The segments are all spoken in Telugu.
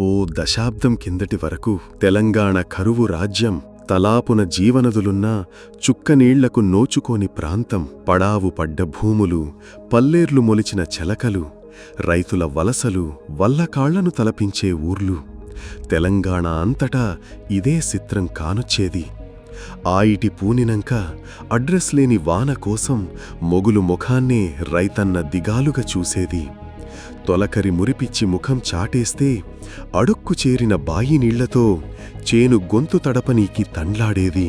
ఓ దశాబ్దం కిందటి వరకు తెలంగాణ కరువు రాజ్యం తలాపున జీవనదులున్నా చుక్కనీళ్ళకు నోచుకోని ప్రాంతం పడావు పడ్డ భూములు పల్లేర్లు మొలిచిన చెలకలు రైతుల వలసలు వల్లకాళ్ళను తలపించే ఊర్లు. తెలంగాణ అంతటా ఇదే చిత్రం కానొచ్చేది. ఆయిటి పూనినంక అడ్రస్ లేని వాన కోసం మొగులు ముఖాన్నే రైతన్న దిగాలుగా చూసేది. తొలకరి మురిపిచ్చి ముఖం చాటేస్తే అడుక్కు చేరిన బాయి నీళ్ళతో చేను గొంతు తడపనీకి తండ్లాడేది.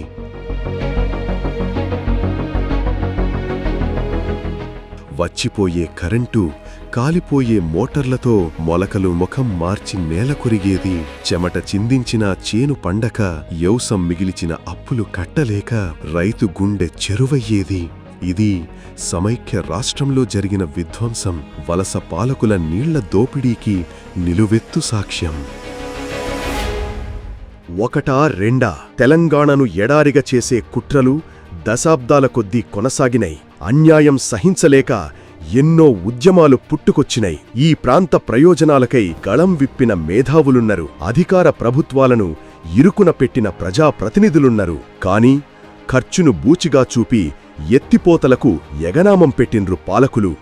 వచ్చిపోయే కరెంటు కాలిపోయే మోటార్లతో మొలకలు ముఖం మార్చి నేల కొరిగేది. చెమట చిందించిన చేను పండక యౌసం మిగిలిచిన అప్పులు కట్టలేక రైతు గుండె చెరువయ్యేది. ఇది సమైక్య రాష్ట్రంలో జరిగిన విధ్వంసం వలస పాలకుల నీళ్ళ దోపిడీకి నిలువెత్తు సాక్ష్యం. ఒకటా రెండా తెలంగాణను ఎడారిగా చేసే కుట్రలు దశాబ్దాల కొద్దీ కొనసాగినై అన్యాయం సహించలేక ఎన్నో ఉద్యమాలు పుట్టుకొచ్చినై ఈ ప్రాంత ప్రయోజనాలకై గళం విప్పిన మేధావులున్నరు అధికార ప్రభుత్వాలను ఇరుకున పెట్టిన ప్రజాప్రతినిధులున్నరు. కాని ఖర్చును బూచిగా చూపి ఎత్తిపోతలకు ఎగనామం పెట్టిండ్రు పాలకులు.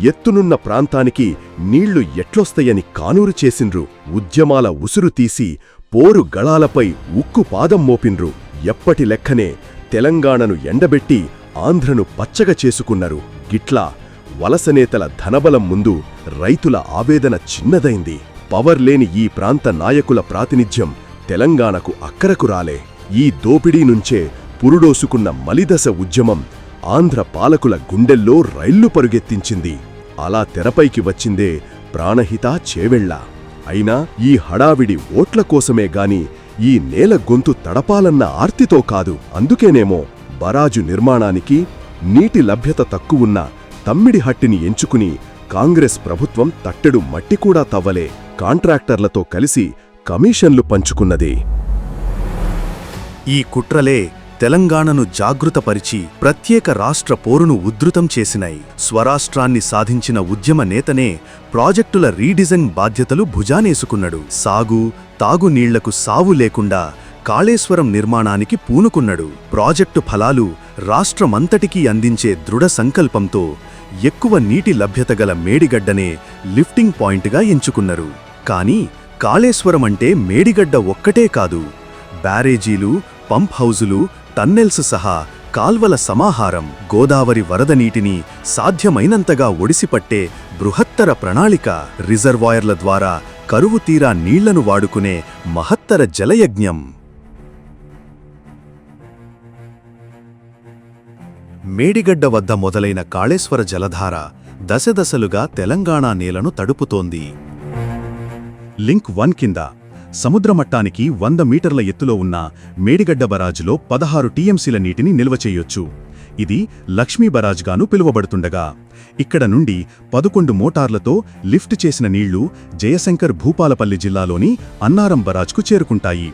ఎత్తునున్న ప్రాంతానికి నీళ్ళు ఎట్లొస్తయని కానూరు చేసిండ్రు. ఉద్యమాల ఉసురు తీసి పోరు గళాలపై ఉక్కు పాదం మోపిండ్రు. ఎప్పటి లెక్కనే తెలంగాణను ఎండబెట్టి ఆంధ్రను పచ్చగా చేసుకున్నారు. గిట్లా వలసనేతల ధనబలం ముందు రైతుల ఆవేదన చిన్నదైంది. పవర్ లేని ఈ ప్రాంత నాయకుల ప్రాతినిధ్యం తెలంగాణకు అక్కరకు రాలే. ఈ దోపిడీ నుంచే పురుడోసుకున్న మలిదశ ఉద్యమం ఆంధ్ర పాలకుల గుండెల్లో రైళ్ళు పరుగెత్తించింది. అలా తెరపైకి వచ్చిందే ప్రాణహిత చేవెళ్ళ. అయినా ఈ హడావిడి ఓట్ల కోసమే గాని ఈ నేల గొంతు తడపాలన్న ఆర్తితో కాదు. అందుకేనేమో బరాజు నిర్మాణానికి నీటి లభ్యత తక్కువున్న తమ్మిడి హట్టిని ఎంచుకుని కాంగ్రెస్ ప్రభుత్వం తట్టెడు మట్టి కూడా తవ్వలే. కాంట్రాక్టర్లతో కలిసి కమిషన్లు పంచుకున్నదే. ఈ కుట్రలే తెలంగాణను జాగృతపరిచి ప్రత్యేక రాష్ట్ర పోరును ఉద్ధృతం చేసినాయి స్వరాష్ట్రాన్ని సాధించిన ఉద్యమ నేతనే ప్రాజెక్టుల రీడిజైన్ బాధ్యతలు భుజానేసుకున్నడు. సాగు తాగునీళ్ళకు సావు లేకుండా కాళేశ్వరం నిర్మాణానికి పూనుకున్నడు. ప్రాజెక్టు ఫలాలు రాష్ట్రమంతటికీ అందించే దృఢ సంకల్పంతో ఎక్కువ నీటి లభ్యత గల మేడిగడ్డనే లిఫ్టింగ్ పాయింట్గా ఎంచుకున్నారు. కానీ కాళేశ్వరం అంటే మేడిగడ్డ ఒక్కటే కాదు. బ్యారేజీలు పంప్ హౌజులు టన్నెల్స్ సహా కాల్వల సమాహారం గోదావరి వరద నీటిని సాధ్యమైనంతగా ఒడిసిపట్టే బృహత్తర ప్రణాళిక రిజర్వాయర్ల ద్వారా కరువు తీరా నీళ్ళను వాడుకునే మహత్తర జలయజ్ఞం. మేడిగడ్డ వద్ద మొదలైన కాళేశ్వర జలధార దశదశలుగా తెలంగాణ నేలను తడుపుతోంది. లింక్ వన్ కింద సముద్రమట్టానికి వంద మీటర్ల ఎత్తులో ఉన్న మేడిగడ్డ బరాజ్లో పదహారు టీఎంసీల నీటిని నిల్వ చేయొచ్చు. ఇది లక్ష్మీ బరాజ్గాను పిలువబడుతుండగా. ఇక్కడ నుండి పదకొండు మోటార్లతో లిఫ్ట్ చేసిన నీళ్ళు జయశంకర్ భూపాలపల్లి జిల్లాలోని అన్నారం బరాజ్కు చేరుకుంటాయి.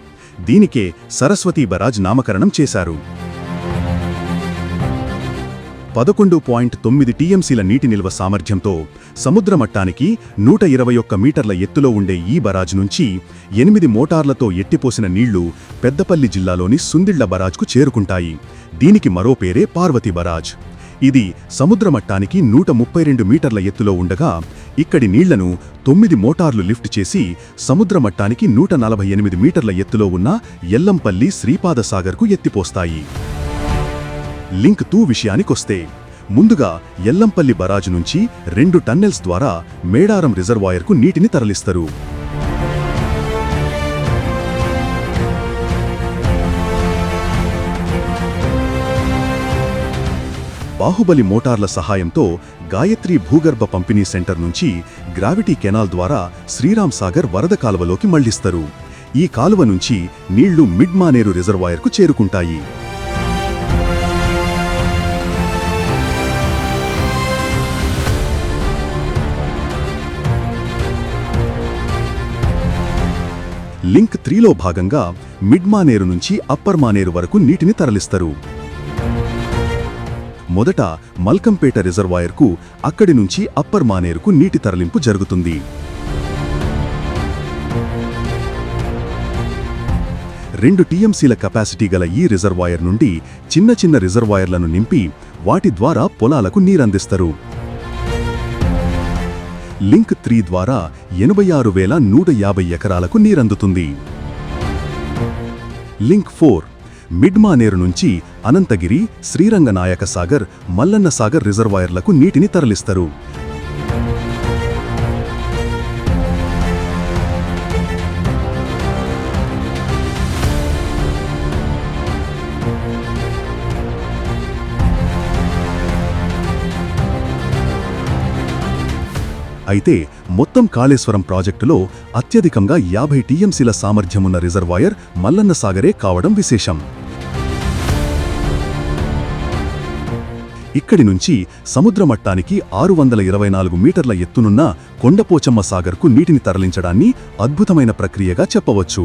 దీనికే సరస్వతీ బరాజ్ నామకరణం చేశారు. పదకొండు పాయింట్ తొమ్మిది టీఎంసీల నీటి నిల్వ సామర్థ్యంతో సముద్ర మట్టానికి నూట ఇరవై ఒక్క మీటర్ల ఎత్తులో ఉండే ఈ బరాజ్ నుంచి ఎనిమిది మోటార్లతో ఎట్టిపోసిన నీళ్ళు పెద్దపల్లి జిల్లాలోని సుందిళ్ళ బరాజ్కు చేరుకుంటాయి. దీనికి మరో పేరే పార్వతి బరాజ్. ఇది సముద్ర మట్టానికి నూట ముప్పై రెండు మీటర్ల ఎత్తులో ఉండగా ఇక్కడి నీళ్ళను తొమ్మిది మోటార్లు లిఫ్ట్ చేసి సముద్ర మట్టానికి నూట నలభై ఎనిమిది మీటర్ల ఎత్తులో ఉన్న ఎల్లంపల్లి శ్రీపాదసాగర్కు ఎత్తిపోస్తాయి. లింక్ టూ విషయానికొస్తే ముందుగా ఎల్లంపల్లి బరాజు నుంచి రెండు టన్నెల్స్ ద్వారా మేడారం రిజర్వాయర్కు నీటిని తరలిస్తారు. బాహుబలి మోటార్ల సహాయంతో గాయత్రి భూగర్భ పంపిణీ సెంటర్ నుంచి గ్రావిటీ కెనాల్ ద్వారా శ్రీరామ్ సాగర్ వరద కాలువలోకి మళ్ళిస్తారు. ఈ కాలువ నుంచి నీళ్ళు మిడ్ మానేరు రిజర్వాయర్కు చేరుకుంటాయి. లింక్ త్రీలో భాగంగా మిడ్ మానేరు నుంచి అప్పర్ మానేరు వరకు నీటిని తరలిస్తారు. మొదట మల్కంపేట రిజర్వాయర్కు అక్కడి నుంచి అప్పర్ మానేరుకు నీటి తరలింపు జరుగుతుంది. రెండు టీఎంసీల కెపాసిటీ గల ఈ రిజర్వాయర్ నుండి చిన్న చిన్న రిజర్వాయర్లను నింపి వాటి ద్వారా పొలాలకు నీరందిస్తారు. లింక్ త్రీ ద్వారా ఎనభై ఆరు వేల నూట యాభై ఎకరాలకు నీరందుతుంది. లింక్ ఫోర్ మిడ్మానేరు నుంచి అనంతగిరి శ్రీరంగనాయక సాగర్ మల్లన్న సాగర్ రిజర్వాయర్లకు నీటిని తరలిస్తారు. అయితే మొత్తం కాళేశ్వరం ప్రాజెక్టులో అత్యధికంగా యాభై టీఎంసీల సామర్థ్యమున్న రిజర్వాయర్ మల్లన్న సాగరే కావడం విశేషం. ఇక్కడి నుంచి సముద్ర మట్టానికి ఆరు వందల ఇరవై నాలుగు మీటర్ల ఎత్తునున్న కొండపోచమ్మ సాగర్కు నీటిని తరలించడాన్ని అద్భుతమైన ప్రక్రియగా చెప్పవచ్చు.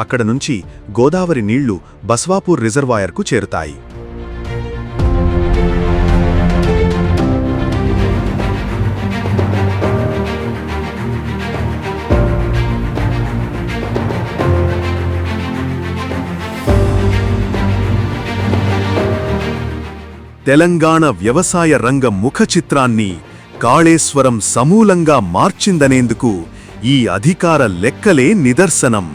అక్కడ నుంచి గోదావరి నీళ్ళు బస్వాపూర్ రిజర్వాయర్కు చేరుతాయి. తెలంగాణ వ్యవసాయ రంగ ముఖ చిత్రాన్ని కాళేశ్వరం సమూలంగా మార్చిందనేందుకు ఈ అధికార లెక్కలే నిదర్శనం.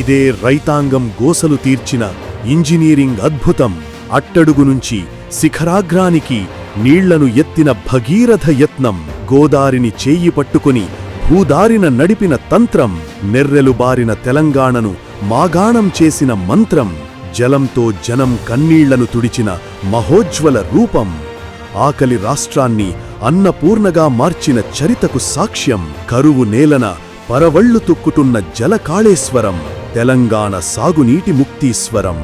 ఇదే రైతాంగం గోసలు తీర్చిన ఇంజనీరింగ్ అద్భుతం. అట్టడుగు నుంచి శిఖరాగ్రానికి నీళ్ళను ఎత్తిన భగీరథ యత్నం. గోదారిని చేయి పట్టుకుని భూదారిన నడిపిన తంత్రం. నెర్రెలు బారిన తెలంగాణను మాగాణం చేసిన మంత్రం. జలంతో జనం కన్నీళ్ళను తుడిచిన మహోజ్వల రూపం. ఆకలి రాష్ట్రాన్ని అన్నపూర్ణగా మార్చిన చరితకు సాక్ష్యం. కరువు నేలన పరవళ్ళు తుక్కుటున్న జలకాళేశ్వరం. తెలంగాణ సాగునీటి ముక్తీశ్వరం